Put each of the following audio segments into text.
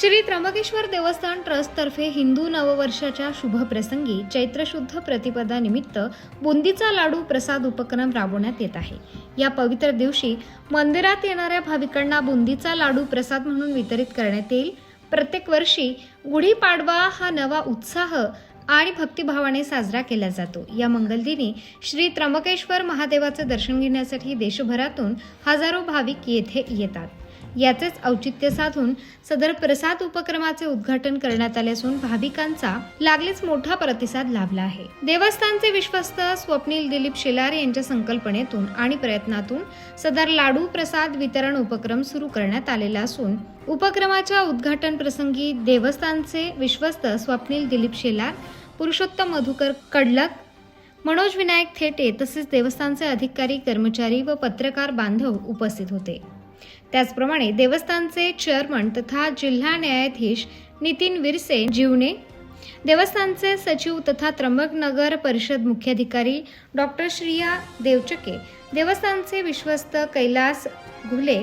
श्री त्र्यंबकेश्वर देवस्थान ट्रस्टतर्फे हिंदू नववर्षाच्या शुभप्रसंगी चैत्रशुद्ध प्रतिपदानिमित्त बुंदीचा लाडू प्रसाद उपक्रम राबवण्यात येत आहे. या पवित्र दिवशी मंदिरात येणाऱ्या भाविकांना बुंदीचा लाडू प्रसाद म्हणून वितरित करण्यात येईल. प्रत्येक वर्षी गुढीपाडवा हा नवा उत्साह आणि भक्तिभावाने साजरा केला जातो. या मंगलदिनी श्री त्र्यंबकेश्वर महादेवाचं दर्शन घेण्यासाठी देशभरातून हजारो भाविक येथे येतात. याचेच औचित्य साधून सदर प्रसाद उपक्रमाचे उद्घाटन करण्यात आले असून भाविकांचा लागलीच मोठा प्रतिसाद लाभला आहे. देवस्थानचे विश्वस्त स्वप्नील दिलीप शेलार यांच्या संकल्पनेतून आणि प्रयत्नातून सदर लाडू प्रसाद वितरण उपक्रम सुरू करण्यात आलेला असून उपक्रमाच्या उद्घाटन प्रसंगी देवस्थानचे विश्वस्त स्वप्नील दिलीप शेलार पुरुषोत्तम मधुकर कडलक मनोज विनायक थेटे तसेच देवस्थानचे अधिकारी कर्मचारी व पत्रकार बांधव उपस्थित होते. त्याचप्रमाणे देवस्थानचे चेअरमन तथा जिल्हा न्यायाधीश नितीन विरसे जीवने देवस्थानचे सचिव तथा त्र्यंबकनगर परिषद मुख्याधिकारी डॉक्टर श्रिया देवचके देवस्थानचे विश्वस्त कैलास घुले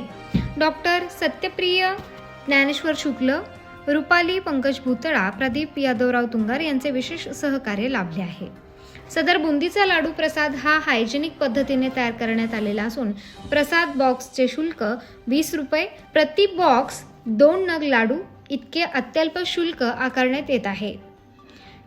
डॉक्टर सत्यप्रिय ज्ञानेश्वर शुक्ल रुपाली पंकज भुतळा प्रदीप यादवराव तुंगार यांचे विशेष सहकार्य लाभले आहे. सदर बुंदीचा लाडू प्रसाद हा हायजेनिक पद्धतीने तयार करण्यात आलेला असून प्रसाद बॉक्सचे शुल्क वीस रुपये प्रति बॉक्स दोन नग लाडू इतके अत्यल्प शुल्क आकारण्यात येत आहे.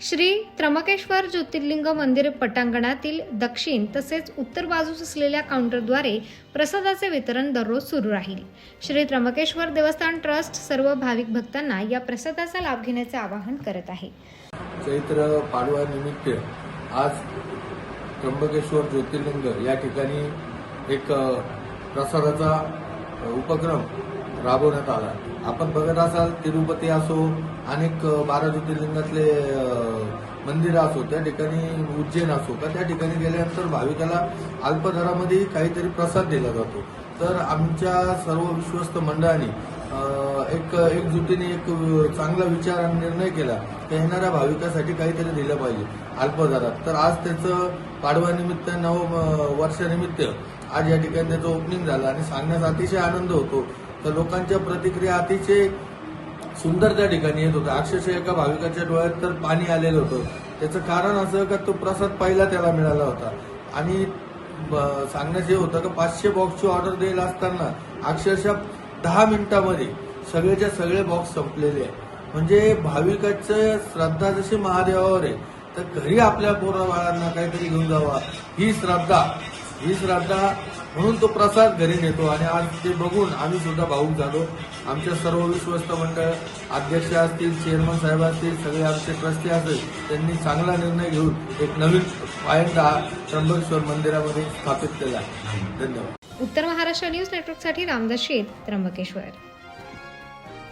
श्री त्र्यंबकेश्वर ज्योतिर्लिंग मंदिर पटांगणातील दक्षिण तसेच उत्तर बाजूस असलेल्या काउंटरद्वारे प्रसादाचे वितरण दररोज सुरू राहील. श्री त्र्यंबकेश्वर देवस्थान ट्रस्ट सर्व भाविक भक्तांना या प्रसादाचा लाभ घेण्याचे आवाहन करत आहे. चैत्र पाडवा निमित्त आज त्र्यंबकेश्वर ज्योतिर्लिंग या ठिकाणी एक प्रसादाचा उपक्रम राबवण्यात आला. आपण बघत असाल तिरुपती असो अनेक बारा ज्योतिर्लिंगातले मंदिर असो त्या ठिकाणी उज्जैन असो का त्या ठिकाणी गेल्यानंतर भाविकाला अल्पदरामध्ये काहीतरी प्रसाद दिला जातो. तर आमच्या सर्व विश्वस्त मंडळाने एक एकजुटीने एक चांगला विचार आणि निर्णय केला की येणाऱ्या भाविकासाठी काहीतरी दिलं पाहिजे अल्पदरात तर आज त्याचं पाडव्यानिमित्त नव वर्षानिमित्त आज या ठिकाणी त्याचं ओपनिंग झालं आणि सांगण्यास अतिशय आनंद होतो. तर लोकांच्या प्रतिक्रिया अतिशय सुंदर त्या ठिकाणी येत होतं अक्षरशः एका भाविकाच्या डोळ्यात तर पाणी आलेलं होतं. त्याचं कारण असं का तो प्रसाद पहिला त्याला मिळाला होता. आणि ब- हे होतं का पाचशे बॉक्सची ऑर्डर द्यायला असताना अक्षरशः दहा मिनिटामध्ये सगळेच्या सगळे बॉक्स संपलेले आहे म्हणजे भाविकाचं श्रद्धा जशी महादेवावर आहे तर घरी आपल्या पोरा बाळांना काहीतरी घेऊन जावा. ही श्रद्धा ही श्रद्धा म्हणून तो प्रसाद घरी नेतो. आणि आज ते बघून आम्ही सुद्धा भाऊक झालो. आमच्या सर्व विश्वस्त मंडळ अध्यक्ष असतील चेअरमन साहेब असतील सगळे आमचे ट्रस्टी असतील त्यांनी चांगला निर्णय घेऊन एक नवीन पायंदा त्र्यंबकेश्वर मंदिरामध्ये स्थापित केला. धन्यवाद. उत्तर महाराष्ट्र न्यूज नेटवर्कसाठी रामदास शेत त्र्यंबकेश्वर.